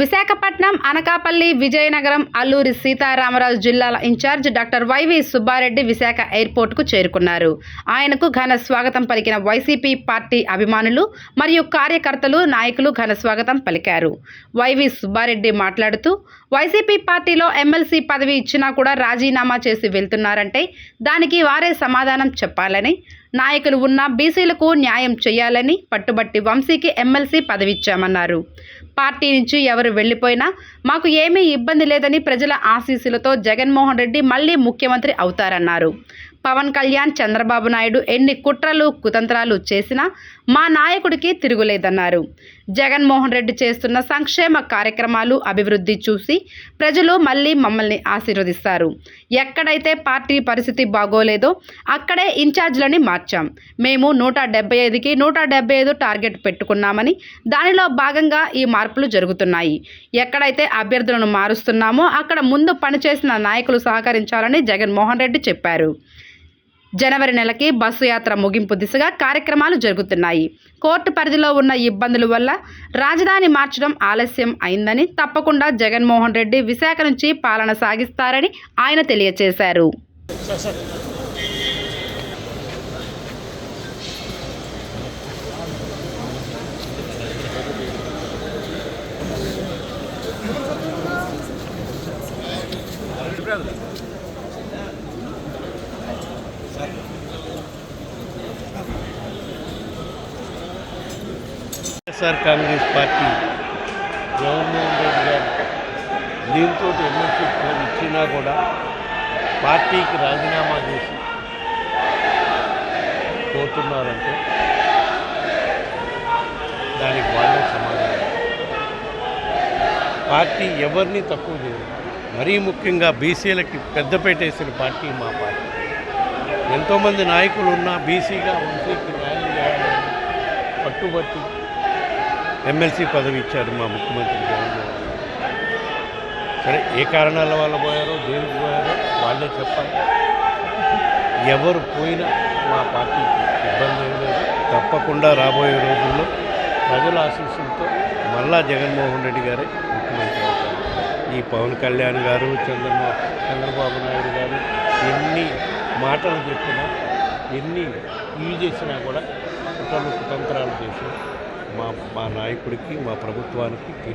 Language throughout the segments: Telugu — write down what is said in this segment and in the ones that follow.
విశాఖపట్నం అనకాపల్లి విజయనగరం అల్లూరి సీతారామరాజు జిల్లాల incharge doctor Y V Subba Reddy Visakha ఎయిర్పోర్టుకు చేరుకున్నారు. ఆయనకు ఘన స్వాగతం పలికిన వైసీపీ పార్టీ అభిమానులు మరియు కార్యకర్తలు నాయకులు ఘన స్వాగతం పలికారు. వైవి సుబ్బారెడ్డి మాట్లాడుతూ వైసీపీ పార్టీలో ఎమ్మెల్సీ పదవి ఇచ్చినా కూడా రాజీనామా చేసి వెళ్తున్నారంటే దానికి వారే సమాధానం చెప్పాలని నాయకులు ఉన్న బీసీలకు న్యాయం చేయాలని పట్టుబట్టి వంశీకి ఎమ్మెల్సీ పదవిచ్చామన్నారు. పార్టీ నుంచి ఎవరు వెళ్ళిపోయినా మాకు ఏమీ ఇబ్బంది లేదని ప్రజల ఆశీస్సులతో జగన్మోహన్ రెడ్డి మళ్ళీ ముఖ్యమంత్రి అవుతారన్నారు. పవన్ కళ్యాణ్ చంద్రబాబు నాయుడు ఎన్ని కుట్రలు కుతంత్రాలు చేసినా మా నాయకుడికి తిరుగులేదన్నారు. జగన్మోహన్ రెడ్డి చేస్తున్న సంక్షేమ కార్యక్రమాలు అభివృద్ధి చూసి ప్రజలు మళ్ళీ మమ్మల్ని ఆశీర్వదిస్తారు. ఎక్కడైతే పార్టీ పరిస్థితి బాగోలేదో అక్కడే ఇన్ఛార్జ్లని మార్చాం. మేము నూట డెబ్బై ఐదుకి నూట డెబ్బై ఐదు టార్గెట్ పెట్టుకున్నామని దానిలో భాగంగా ఈ మార్పులు జరుగుతున్నాయి. ఎక్కడైతే అభ్యర్థులను మారుస్తున్నామో అక్కడ ముందు పనిచేసిన నాయకులు సహకరించాలని జగన్మోహన్ రెడ్డి చెప్పారు. జనవరి నెలకి బస్సు యాత్ర ముగింపు దిశగా కార్యక్రమాలు జరుగుతున్నాయి. కోర్టు పరిధిలో ఉన్న ఇబ్బందుల వల్ల రాజధాని మార్చడం ఆలస్యం అయిందని తప్పకుండా జగన్మోహన్ రెడ్డి విశాఖ నుంచి పాలన సాగిస్తారని ఆయన తెలియజేశారు Y S R Congress party Jaganmohan Reddy garu దీంతో ఎమ్మెల్సీ ఇచ్చినా కూడా పార్టీకి రాజీనామా చేసి పోతున్నారంటే దానికి వాళ్ళే సమాధానం. పార్టీ ఎవరిని తక్కువ చేయదు. మరీ ముఖ్యంగా బీసీలకి పెద్దపేట వేసిన పార్టీ మా పార్టీ. ఎంతోమంది నాయకులు ఉన్నా బీసీగా వంశీకి న్యాయం చేయాలని పట్టుబట్టి ఎమ్మెల్సీ పదవి ఇచ్చారు మా ముఖ్యమంత్రి సరే ఏ కారణాల వల్ల పోయారో దేనికి పోయారో వాళ్ళే చెప్పాలి. ఎవరు పోయినా మా పార్టీకి ఇబ్బంది ఏం లేదు. తప్పకుండా రాబోయే రోజుల్లో ప్రజల ఆశీస్సులతో మళ్ళా జగన్మోహన్ రెడ్డి గారే ముఖ్యమంత్రి అవుతారు. ఈ పవన్ కళ్యాణ్ గారు చంద్రమో చంద్రబాబు నాయుడు గారు ఎన్ని మాటలు చెప్పినా ఎన్ని ఇవి చేసినా కూడా కుట్రలు కుతంత్రాలు చేసి మా మా నాయకుడికి మా ప్రభుత్వానికి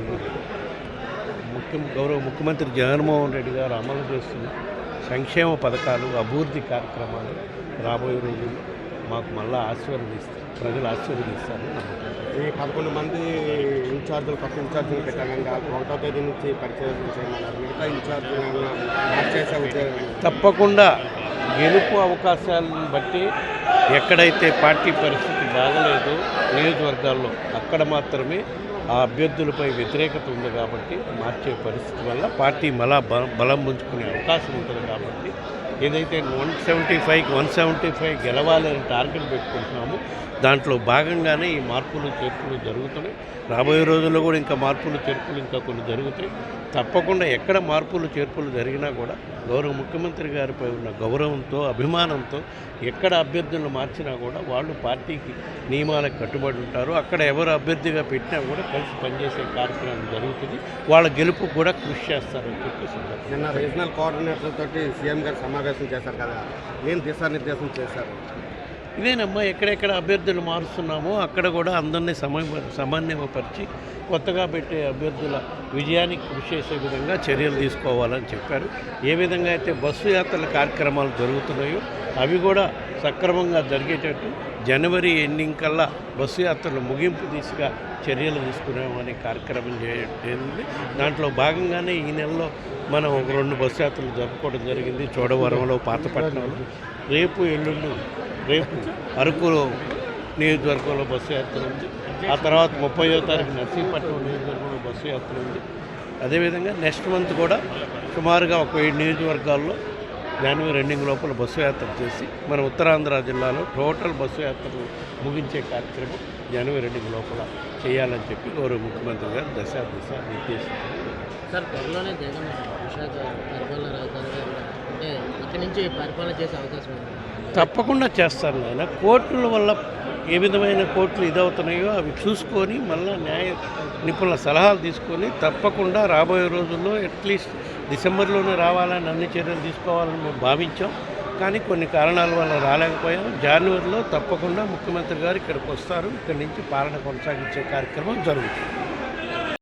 ముఖ్య గౌరవ ముఖ్యమంత్రి జగన్మోహన్ రెడ్డి గారు అమలు చేస్తున్న సంక్షేమ పథకాలు అభివృద్ధి కార్యక్రమాలు రాబోయే రోజుల్లో మాకు మళ్ళా ఆశీర్వదిస్తారు ప్రజలు ఆశీర్వదిస్తారని నమ్ముతున్నాను ఈ పదకొండు మంది ఇన్ఛార్జీలు కొత్త ఇన్ఛార్జీలు పెట్టాలండి ఒకటో తేదీ నుంచి పరిచయం మిగతా ఇన్ఛార్జీలు ఉద్యోగం. తప్పకుండా గెలుపు అవకాశాలను బట్టి ఎక్కడైతే పార్టీ పరిస్థితి బాగలేదు నియోజకవర్గాల్లో అక్కడ మాత్రమే ఆ అభ్యర్థులపై వ్యతిరేకత ఉంది కాబట్టి మార్చే పరిస్థితి వల్ల పార్టీ మళ్ళా బలం బలం పుంజుకునే అవకాశం ఉంటుంది కాబట్టి ఏదైతే వన్ సెవెంటీ ఫైవ్కి వన్ సెవెంటీ ఫైవ్ గెలవాలని టార్గెట్ పెట్టుకుంటున్నామో దాంట్లో భాగంగానే ఈ మార్పులు చేర్పులు జరుగుతున్నాయి. రాబోయే రోజుల్లో కూడా ఇంకా మార్పులు చేర్పులు ఇంకా కొన్ని జరుగుతాయి. తప్పకుండా ఎక్కడ మార్పులు చేర్పులు జరిగినా కూడా గౌరవ ముఖ్యమంత్రి గారిపై ఉన్న గౌరవంతో అభిమానంతో ఎక్కడ అభ్యర్థులను మార్చినా కూడా వాళ్ళు పార్టీకి నియమాలకు కట్టుబడి ఉంటారు. అక్కడ ఎవరు అభ్యర్థిగా పెట్టినా కూడా కలిసి పనిచేసే కార్యక్రమం జరుగుతుంది. వాళ్ళ గెలుపు కూడా కృషి చేస్తారని చెప్పేసి నిన్న రీజనల్ కోఆర్డినేటర్ తోటి సీఎం గారు సమావేశం చేశారు కదా ఏం దిశానిర్దేశం చేశారు? ఇదేనమ్మా ఎక్కడెక్కడ అభ్యర్థులు మారుస్తున్నామో అక్కడ కూడా అందరినీ సమయ సమన్వయపరిచి కొత్తగా పెట్టే అభ్యర్థుల విజయానికి కృషి చేసే విధంగా చర్యలు తీసుకోవాలని చెప్పారు. ఏ విధంగా అయితే బస్సు యాత్రల కార్యక్రమాలు జరుగుతున్నాయో అవి కూడా సక్రమంగా జరిగేటట్టు జనవరి ఎండింగ్ కల్లా బస్సు యాత్రలు ముగింపు దిశగా చర్యలు తీసుకున్నామనే కార్యక్రమం చేయండి దాంట్లో భాగంగానే ఈ నెలలో మనం ఒక రెండు బస్సు యాత్రలు జరుపుకోవడం జరిగింది. చోడవరంలో పాతపట్నంలో. రేపు ఎల్లుండి రేపు అరకులో నియోజకవర్గంలో బస్సు యాత్ర ఉంది. ఆ తర్వాత ముప్పయో తారీఖు నర్సీపట్నం నియోజకవర్గంలో బస్సు యాత్ర ఉంది. అదేవిధంగా నెక్స్ట్ మంత్ కూడా సుమారుగా ఒక ఏడు నియోజకవర్గాల్లో జనవరి ఎండింగ్ లోపల బస్సు యాత్ర చేసి మన ఉత్తరాంధ్ర జిల్లాలో టోటల్ బస్సు యాత్రలు ముగించే కార్యక్రమం జనవరి ఎండింగ్ లోపల చేయాలని చెప్పి గౌరవ ముఖ్యమంత్రి గారు దశ దిశ నిర్దేశించారు. సార్ త్వరలోనే జగన్ విశాఖ పరిపాలన రాజధానిగా అంటే ఇక్కడి నుంచి పరిపాలన చేసే అవకాశం ఉంది. తప్పకుండా చేస్తారు నాయన. కోర్టుల వల్ల ఏ విధమైన కోర్టులు ఇదవుతున్నాయో అవి చూసుకొని మళ్ళీ న్యాయ నిపుణుల సలహాలు తీసుకొని తప్పకుండా రాబోయే రోజుల్లో అట్లీస్ట్ డిసెంబర్లోనే రావాలని అన్ని చర్యలు తీసుకోవాలని మేము భావించాం. కానీ కొన్ని కారణాల వల్ల రాలేకపోయాం. జనవరిలో తప్పకుండా ముఖ్యమంత్రి గారు ఇక్కడికి వస్తారు. ఇక్కడి నుంచి పాలన కొనసాగించే కార్యక్రమం జరుగుతుంది.